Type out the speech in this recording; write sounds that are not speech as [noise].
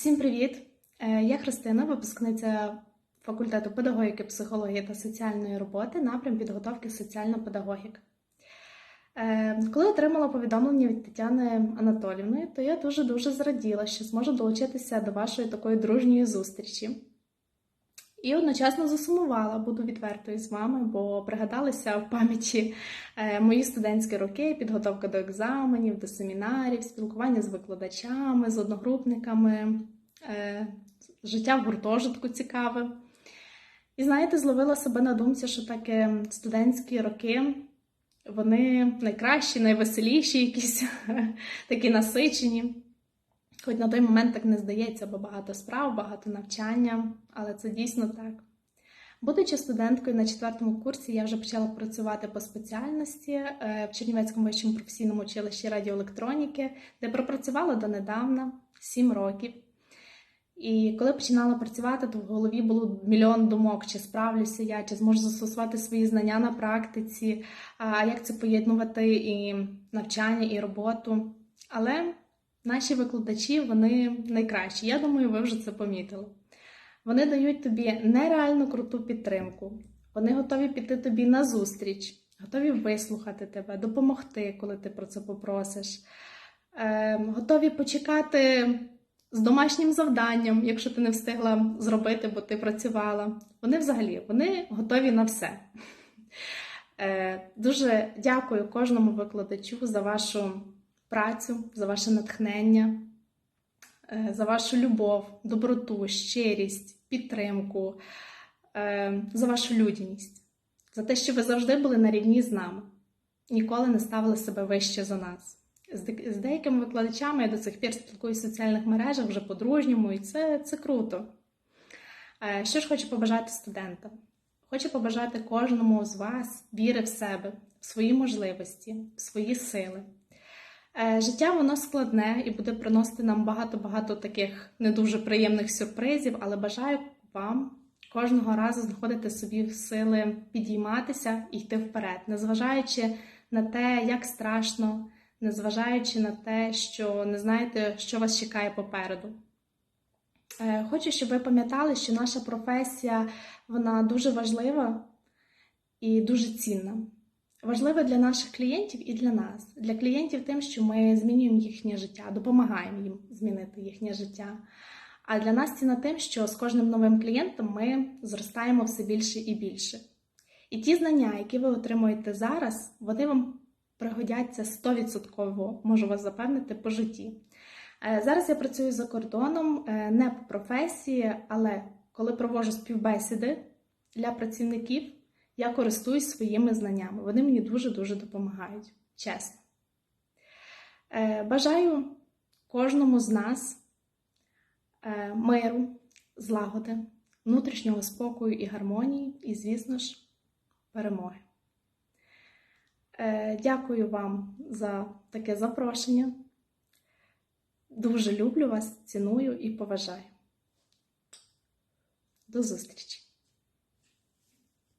Всім привіт! Е, Я Христина, випускниця факультету педагогіки, психології та соціальної роботи, напрям підготовки соціальна педагогіка. Е, Коли отримала повідомлення від Тетяни Анатолівни, то я дуже-дуже зраділа, що зможу долучитися до вашої такої дружньої зустрічі. І одночасно засумувала, буду відвертою з вами, бо пригадалися в пам'яті е, мої студентські роки, підготовка до екзаменів, до семінарів, спілкування з викладачами, з одногрупниками, е, життя в гуртожитку цікаве. І знаєте, зловила себе на думці, що таке студентські роки вони найкращі, найвеселіші, якісь [laughs] такі насичені. Хоч на той момент так не здається, бо багато справ, багато навчання, але це дійсно так. Будучи студенткою на четвертому курсі, я вже почала працювати по спеціальності е, в Чернівецькому вищому професійному училищі радіоелектроніки, де пропрацювала донедавна 7 років. І коли починала працювати, то в голові було мільйон думок, чи справлюся я, чи зможу застосувати свої знання на практиці, як це поєднувати і навчання, і роботу. Але наші викладачі вони найкращі. Я думаю, ви вже це помітили. Вони дають тобі нереально круту підтримку. Вони готові піти тобі на зустріч, готові вислухати тебе, допомогти, коли ти про це попросиш. Е, готові почекати з домашнім завданням, якщо ти не встигла зробити, бо ти працювала. Вони взагалі вони готові на все. Е, дуже дякую кожному викладачу за вашу працю, за ваше натхнення, е, за вашу любов, доброту, щирість, підтримку, е, за вашу людяність, за те, що ви завжди були на рівні з нами, ніколи не ставили себе вище за нас. З деякими викладачами я до цих пір спілкуюся в соціальних мережах вже по-дружньому, і це, це круто. Е, Що ж хочу побажати студентам? Хочу побажати кожному з вас віри в себе, в свої можливості, в свої сили. Е, Життя воно складне і буде приносити нам багато-багато таких не дуже приємних сюрпризів, але бажаю вам кожного разу знаходити собі сили підійматися і йти вперед, незважаючи на те, як страшно, незважаючи на те, що не знаєте, що вас чекає попереду. Е, Хочу, щоб ви пам'ятали, що наша професія вона дуже важлива і дуже цінна. Важлива для наших клієнтів і для нас. Для клієнтів тим, що ми змінюємо їхнє життя, допомагаємо їм змінити їхнє життя. А для нас ціна тим, що з кожним новим клієнтом ми зростаємо все більше і більше. І ті знання, які ви отримуєте зараз, вони вам пригодяться 100%, можу вас запевнити, по житті. Е, Зараз я працюю за кордоном е, не по професії, але коли проводжу співбесіди для працівників, я користуюсь своїми знаннями. Вони мені дуже-дуже допомагають, чесно. Е, Бажаю кожному з нас е, миру, злагоди, внутрішнього спокою і гармонії, і, звісно ж, перемоги. Е, Дякую вам за таке запрошення. Дуже люблю вас, ціную і поважаю. До зустрічі!